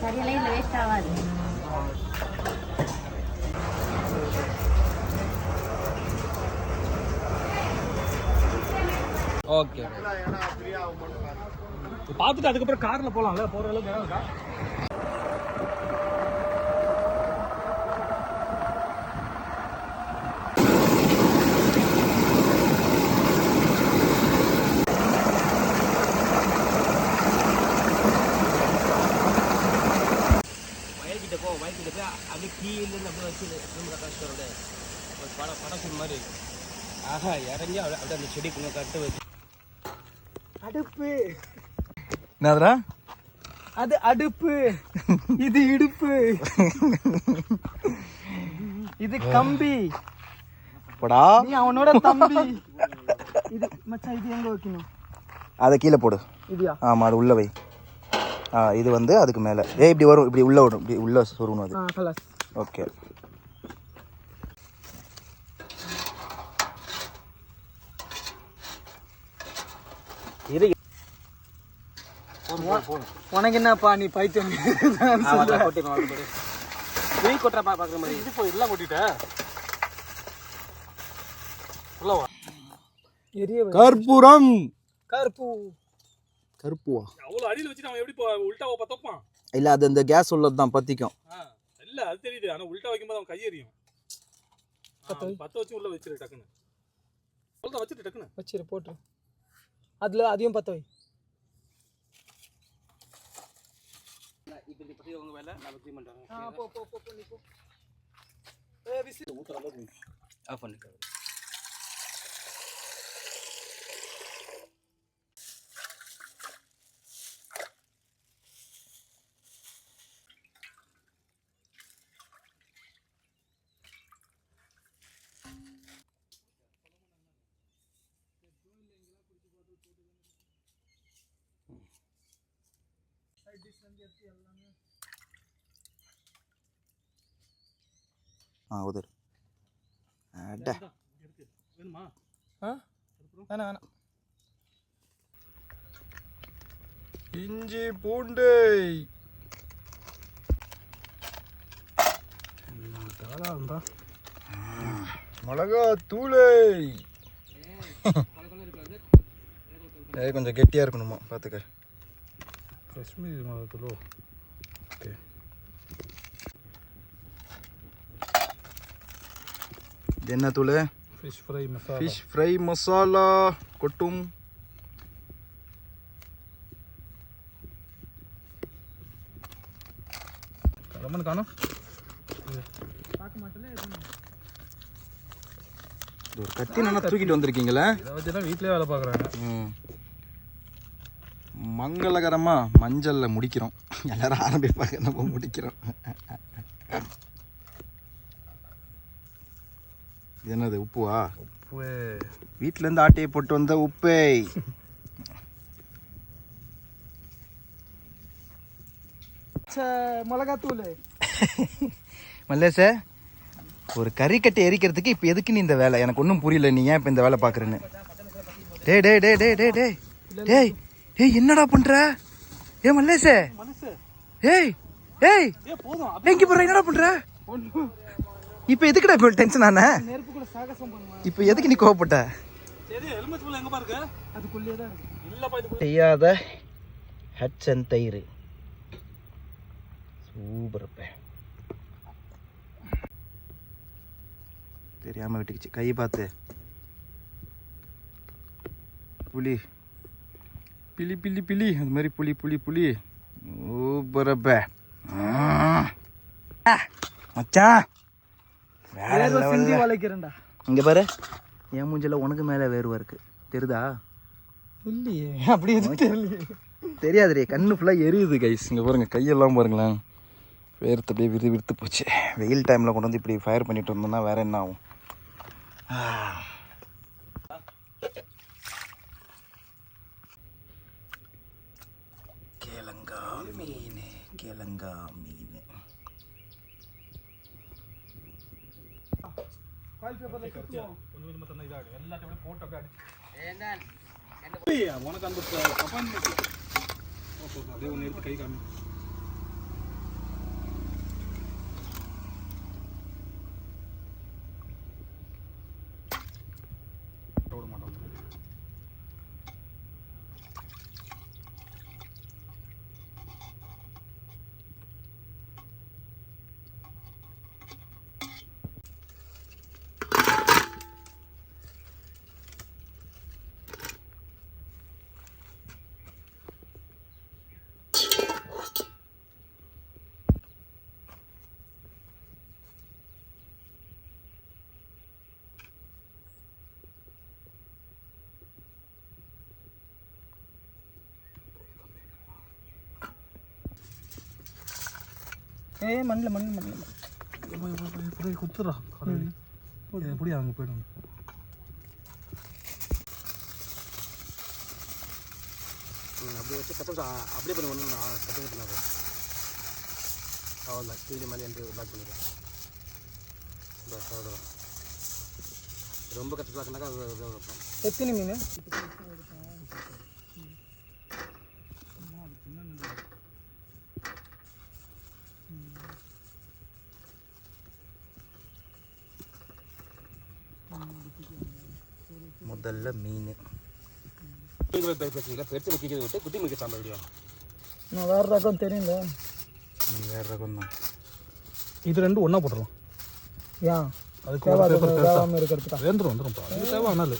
கறியெல்லாம் இல்லை வேஸ்ட் ஆகாது. ஓகே. பார்த்துட்டு அதுக்கப்புறம் காரில் போகலாம்ல போகிற அளவுக்கு இடம் இருக்கா வயல்கிட்ட போ வயல்கிட்ட போய் அப்படியே வச்சு நம்ம கஷ்டரோட ஒரு படம் படம் மாதிரி ஆஹா இறங்கி அப்படியே அப்படியே அந்த செடி கொஞ்சம் கட்டு வச்சு. அடுப்பு. என்னதுடா? அது அடுப்பு. இது இடுப்பு. இது கம்பி. போடா. நீ அவனோட தம்பி. இது மச்சான் இது எங்க வைக்கணும்? அதை கீழே போடு. இதுயா? ஆமாம் அது உள்ள வை. ஆ இது வந்து அதுக்கு மேலே. ஏ இப்படி வரும் இப்படி உள்ள வரும் இப்படி உள்ள சொருகணும் அது. ஆ கலாஸ். ஓகே இது உனக்கு என்னப்பா நீ பைத்தியம்? வெய் கொட்டுற பா பார்க்குற மாதிரி. இது போய் எல்லாம் கொட்டிட்ட. எரிய கற்பூரம். கருப்பு கருப்புவா அவ்வளோ அடியில் வச்சு அவன் எப்படி இப்போ உல்ட்டாவை பத்தப்பான் இல்லை அது அந்த கேஸ் உள்ளது தான் பற்றிக்கும் இல்ல அது தெரியுது. ஆனா உல்ட்டா வைக்கும்போது அவன் பத்த வை. பத்த வச்சு உள்ள வச்சிரு டக்குன்னு. அவ்வளோதான் வச்சிரு டக்குன்னு. வச்சிரு போட்டு அதுல அதையும் பத்த வை. இப்போ இந்த பற்றி உங்கள் வேலை நான் க்ளீன் பண்ணுறேன் ஆ, போ போ போ போ, நீ போ. ஏய், விசில். ஆஃப் பண்ணிக்க ஆ உதர் அட வேணுமா? ஆ? வேணாம் வேணாம். இஞ்சி பூண்டு. மிளகா தூளை. கொஞ்சம் கெட்டியாக இருக்கணுமா? பார்த்துக்க காஷ்மீர் மாதத்துலோ ஓகே என்ன தூள் fish fry masala fish fry masala கொட்டும். லெமன் காணும். பார்க்க மாட்டேல இது ஒரு கத்தி நல்லா தூக்கிட்டு வந்திருக்கீங்களே? இதை வச்சு தான் வீட்டிலே வேலை பார்க்குறாங்க. ம். மங்களகரமா மஞ்சள்ல முடிக்கிறோம். எல்லாரும் ஆரம்பிப்பாங்க நம்ம முடிக்கிறோம். இது என்னது உப்புவா? உப்பு. வீட்ல இருந்து ஆட்டையை போட்டு வந்த உப்பே. மிளகாத்தூள். மல்லேச ஒரு கறிக்கட்டை எரிக்கிறதுக்கு இப்போ எதுக்கு நீ இந்த வேலை? எனக்கு ஒன்றும் புரியல நீ ஏன் இப்போ இந்த வேலை பார்க்குறேன்னு? டேய் டேய் டேய் டேய் டேய் டேய். டேய். டேய் என்னடா பண்ற? ஏ மல்லேசே ஏய் ஏய். எங்க போற என்னடா பண்ற? இப்போ எதுக்குடா இப்போ டென்ஷன் ஆன? இப்போ எதுக்கு நீ கோவப்பட்ட? செய்யாத ஹட்சன் தயிர் சூப்பர் தெரியாம விட்டுக்குச்சு. கை பார்த்து. புலி. பிலி பிலி பிலி. அது மாதிரி புலி புலி புலி. சூப்பரப்ப மச்சான் வேற சிந்தி. வளைக்கிறேன்டா. இங்க பாரு. என் மூஞ்சில உனக்கு மேல வேர்வை இருக்கு. தெரியுதா? இல்லையே. அப்படி எதுவும் தெரியலையே. தெரியாதுரே கண்ணு ஃபுல்லாக எரியுது கைஸ் இங்கே பாருங்க கையெல்லாம் பாருங்களேன். வேர்த்து அப்படியே விறு விறுத்து போச்சு. வெயில் டைமில் கொண்டு வந்து இப்படி ஃபயர் பண்ணிட்டு இருந்தோம்னா வேற என்ன ஆகும் ஆ. கேளங்கா மீன் கேளங்கா மீன் ஃபாயில் பேப்பர்ல சுத்துவோம் கொஞ்சம் கொஞ்சமாக தந்தா இதாகிடும் எல்லாத்தையும் அப்படியே போட்டு அப்படியே அடிச்சு உனக்கு அந்த கை காமி விட மாட்டோம் ஏய் மண்ணில் மண்ணில் மண்ணில். குத்துறா எப்படி அங்கே போயிடும் அப்படியே வச்சு கத்த அப்படியே பண்ணி ஒன்று கட்டி விட்டுனாங்க அவ்வளோதான் கீழே மேலே என்று பேக் பண்ணிடுறேன் பஸ் அவ்வளோதான் ரொம்ப அது வைப்போம் எத்தனை மீன்? முதல்ல மீன். பெருசு வைக்கிறது விட்டு குட்டி மிக்க சாம்பல் விடியும் நான் வேறு ரகம் தெரியுங்க நீ வேற ரகம் தான் இது ரெண்டும் ஒன்றா போட்டுருவோம் ஏன் அதுக்கு இருக்கிறதுக்கா? இது தேவை ஆனால்.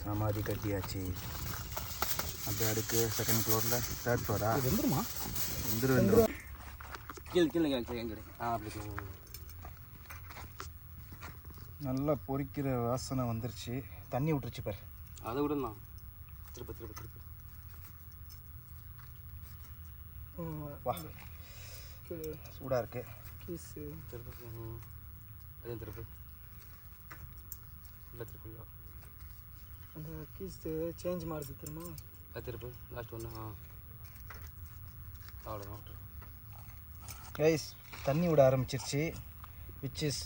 சமாதி கட்டியாச்சு. அப்படியே அடுக்கு செகண்ட் ஃப்ளோரில் தேர்ட் ஃப்ளோரா இது வந்துருமா? வந்துரு வந்துரும். கீழே கீழே கேள்வி எங்கடி ஆ அப்படி. நல்லா பொரிக்கிற வாசனை வந்துருச்சு. தண்ணி விட்டுருச்சு பாரு. அதை விடணும் திருப்ப திருப்ப திருப்ப. வா. சூடாக இருக்கு. கீஸு திருப்ப. அதையும் திருப்பு. இல்லை திருப்பு அந்த கீஸு சேஞ்ச் மாறுது தெரியுமா? அது திருப்பு. லாஸ்ட் ஒன்று ஆ. அவ்வளோதான் கைஸ் தண்ணி விட ஆரம்பிச்சிருச்சு விச் இஸ்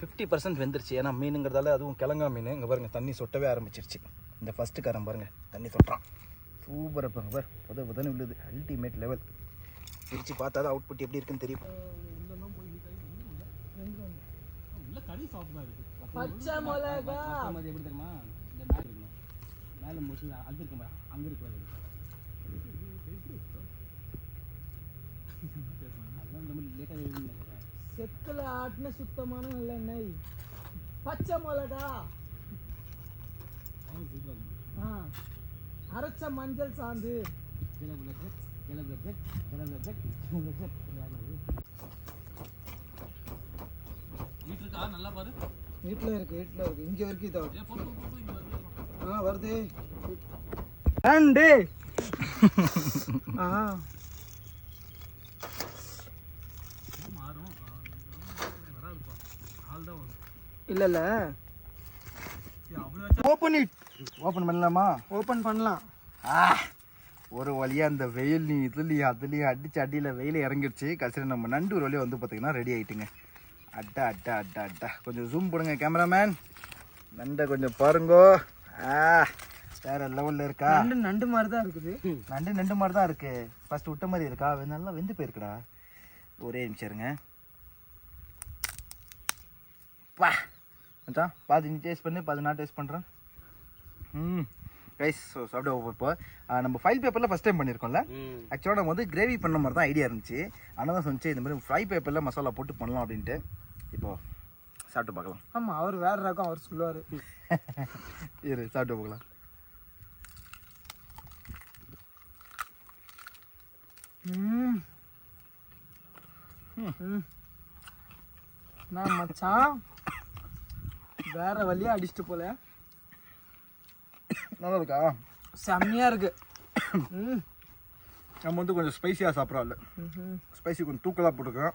ஃபிஃப்டி பர்சன்ட் வெந்துருச்சு. ஏன்னா மீனுங்கிறதால அதுவும் கிழங்கா மீன். இங்கே பாருங்க தண்ணி சொட்டவே ஆரம்பிச்சிருச்சு. இந்த ஃபஸ்ட்டு காரம் பாருங்க தண்ணி சொட்டுறான் சூப்பராக பாருங்க பாரு. புத புதன்னு விழுது. அல்டிமேட் லெவல் பிரித்து பார்த்தா தான் அவுட்புட் எப்படி இருக்குன்னு தெரியும். பச்சை மிளகா. எப்படி தெரியுமா இந்த மேலே இருக்கணும் மேலே முடிச்சு அது இருக்க மாதிரி அங்கே இருக்கக்கூடாது அதுதான் இந்த மாதிரி லேட்டாக செக்கில் ஆட்டின சுத்தமான நல்லெண்ணெய் பச்சை மிளகா. ஆ. அரைச்ச மஞ்சள் சாந்து. வீட்டுக்கா நல்லா பாரு வீட்டில் இருக்கு வீட்டில் இருக்கு. இங்கே வரைக்கும் இதாக ஆ வருது. ஆண்டு ஆ. தான் வரும். இல்லை ஓப்பன் இட் ஓப்பன் பண்ணலாமா? ஓப்பன் பண்ணலாம். ஆ ஒரு வழியாக அந்த வெயில் நீ இதுலேயும் அதுலேயும் அடிச்சு அடியில் வெயில் இறங்கிடுச்சு. கடைசியில் நம்ம நண்டு ஒரு வழியாக வந்து பார்த்தீங்கன்னா ரெடி ஆகிட்டுங்க அட்டா அட்டா அட்டா அட்டா. கொஞ்சம் ஜூம் போடுங்க கேமராமேன் நண்டை கொஞ்சம் பாருங்கோ. ஆ வேற லெவலில் இருக்கா? நண்டு நண்டு மாதிரி தான் இருக்குது. நண்டு நண்டு மாதிரி தான் இருக்கு. ஃபர்ஸ்ட் விட்ட மாதிரி இருக்கா? நல்லா வெந்து போயிருக்குடா. ஒரே நிமிஷம் இருங்க. பா மச்சான் பாதி நீ டேஸ்ட் பண்ணு பாதி நான் டேஸ்ட் பண்ணுறேன் ம். ரைஸ் ஸோ சாப்பிட இப்போ நம்ம ஃபைல் பேப்பரில் ஃபஸ்ட் டைம் பண்ணியிருக்கோம்ல ஆக்சுவலாக நம்ம வந்து கிரேவி பண்ண மாதிரி தான் ஐடியா இருந்துச்சு. ஆனால் தான் சொன்னிச்சு இந்த மாதிரி ஃப்ரை பேப்பரில் மசாலா போட்டு பண்ணலாம் அப்படின்ட்டு. இப்போ சாப்பிட்டு பார்க்கலாம். ஆமாம் அவர் வேற ரகம் அவர் சொல்லுவார். இரு சாப்பிட்டு பார்க்கலாம். ம். ம். நான் மச்சான்? வேற வழியா அடிச்சிட்டு போல. நல்லா இருக்கா? செம்மையா இருக்கு. ம். நம்ம வந்து கொஞ்சம் ஸ்பைசியாக சாப்பிட்றோம்ல. ஸ்பைசி கொஞ்சம் தூக்கலாக போட்டுருக்கேன்.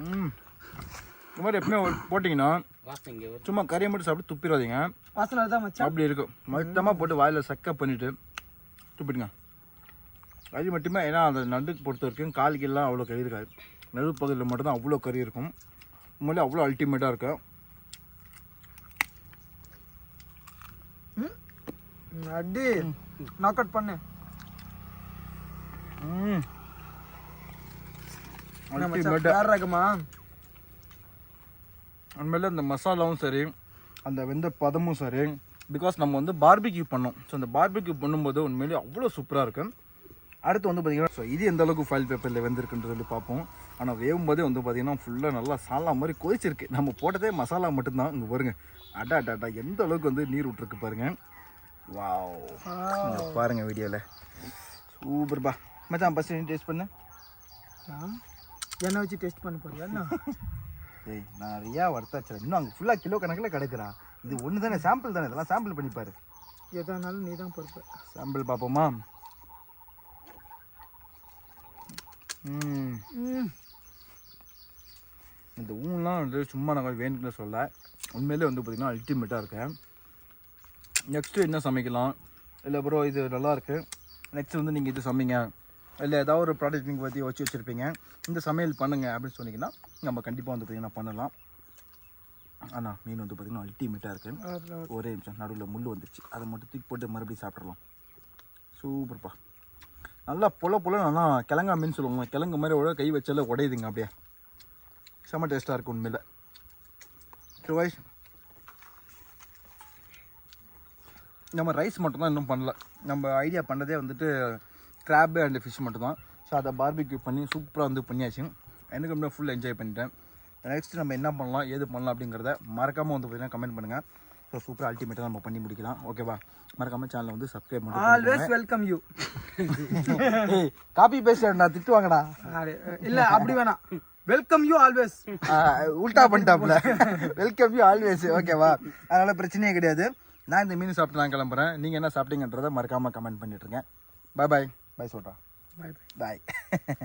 ம். இந்த மாதிரி எப்பவுமே போட்டிங்கன்னா சும்மா கறியை மட்டும் சாப்பிட்டு துப்பிடாதீங்க. வாசனை தான் மச்சான்? அப்படி இருக்கும் மொத்தமாக போட்டு வாயில் சக்க பண்ணிட்டு துப்பிடுங்க. கறி மட்டுமே ஏன்னா அந்த நண்டுக்கு பொறுத்த வரைக்கும் காலுக்கெல்லாம் அவ்வளோ கறி இருக்காது. நடு பகுதியில் மட்டும்தான் அவ்வளோ கறி இருக்கும். உண்மையிலே அவ்வளோ அல்டிமேட்டாக இருக்கும் அடி. நாக் அவுட் பண்ணு. ம். ரகமா உண்மையிலே இந்த மசாலாவும் சரி அந்த வெந்த பதமும் சரி பிகாஸ் நம்ம வந்து பார்பிக்யூ பண்ணோம். ஸோ அந்த பார்பிக்யூ பண்ணும்போது உண்மையிலேயே அவ்வளோ சூப்பராக இருக்கும் அடுத்து வந்து பார்த்தீங்கன்னா ஸோ இது எந்த அளவுக்கு ஃபைல் பேப்பரில் வெந்திருக்குன்னு சொல்லி பார்ப்போம். ஆனால் வேகும் போதே வந்து பார்த்தீங்கன்னா ஃபுல்லாக நல்லா சாலா மாதிரி கொதிச்சிருக்கு. நம்ம போட்டதே மசாலா மட்டும்தான். இங்கே பாருங்க. அடா அடா எந்த அளவுக்கு வந்து நீர் விட்டுருக்கு பாருங்க. வாவ் இங்க பாருங்க வீடியோவில் சூப்பர்பா மச்சான் ஃபஸ்ட்டு நீ டேஸ்ட் பண்ணு. எண்ணெய் வச்சு டெஸ்ட் பண்ண போறியா என்ன? ஏய் நிறையா வறுத்தாச்சு இன்னும் அங்கே ஃபுல்லாக கிலோ கணக்கில் கிடைக்குறா இது ஒன்று தானே சாம்பிள் தானே? இதெல்லாம் சாம்பிள் பண்ணி பாரு. எதானாலும் நீ தான் பொறுப்பு. சாம்பிள் பார்ப்போமா ம். ம். இந்த ஊன்லாம் வந்து சும்மா நாங்கள் வேணுக்குன்னு சொல்ல உண்மையிலே வந்து பார்த்திங்கன்னா அல்டிமேட்டாக இருக்கேன். நெக்ஸ்ட்டு என்ன சமைக்கலாம்? இல்லை ப்ரோ இது நல்லா இருக்கு நெக்ஸ்ட் வந்து நீங்கள் இது சமைங்க இல்லை ஏதாவது ஒரு ப்ராடக்ட் நீங்கள் பற்றி வச்சு வச்சுருப்பீங்க. இந்த சமையல் பண்ணுங்க அப்படின்னு சொன்னீங்கன்னா நம்ம கண்டிப்பாக வந்து பார்த்திங்கன்னா பண்ணலாம். ஆனால் மீன் வந்து பார்த்திங்கன்னா அல்டிமேட்டாக இருக்குது ஒரே நிமிஷம் நடுவில் முள் வந்துருச்சு. அதை மட்டும் தூக்கி போட்டு மறுபடியும் சாப்பிட்றலாம் சூப்பர்ப்பா நல்லா பொல பொல நல்லா கிழங்கா மீன் சொல்லுவாங்க. கிழங்கு மாதிரி உட கை வச்சால உடையுதுங்க அப்படியே. செம்ம டேஸ்ட்டாக இருக்கும் உண்மையில். ஸோ வைஸ் நம்ம ரைஸ் மட்டும் தான் இன்னும் பண்ணல. நம்ம ஐடியா பண்ணதே வந்துட்டு கிராப் அண்ட் ஃபிஷ் மட்டும் தான் ஸோ அதை பார்பிக்யூ பண்ணி சூப்பராக வந்து பண்ணியாச்சு. எனக்கு அப்படியே ஃபுல் என்ஜாய் பண்ணிட்டேன். நெக்ஸ்ட் நம்ம என்ன பண்ணலாம் ஏது பண்ணலாம் அப்படிங்கிறத மறக்காமல் வந்து பார்த்தீங்கன்னா கமெண்ட் பண்ணுங்கள் ஸோ சூப்பராக அல்டிமேட்டாக நம்ம பண்ணி முடிக்கலாம். ஓகேவா மறக்காமல் சேனலை வந்து சப்ஸ்கிரைப் பண்ணி ஆல்வேஸ் வெல்கம் யூ காப்பி நான் திட்டுவாங்கடா இல்ல அப்படி வேணாம். வெல்கம் யூ ஆல்வேஸ் உல்டா பண்ணிட்டாப்ல வெல்கம் யூ ஆல்வேஸ் ஓகேவா அதனால பிரச்சனையே கிடையாது. நான் இந்த மீன் சாப்பிட்டு நான் கிளம்புறேன். நீங்கள் என்ன சாப்பிட்டீங்கன்றதை மறக்காமல் கமெண்ட் பண்ணிட்டுருங்க பாய் பாய் பாய் சொல்கிறேன் பை பை பாய்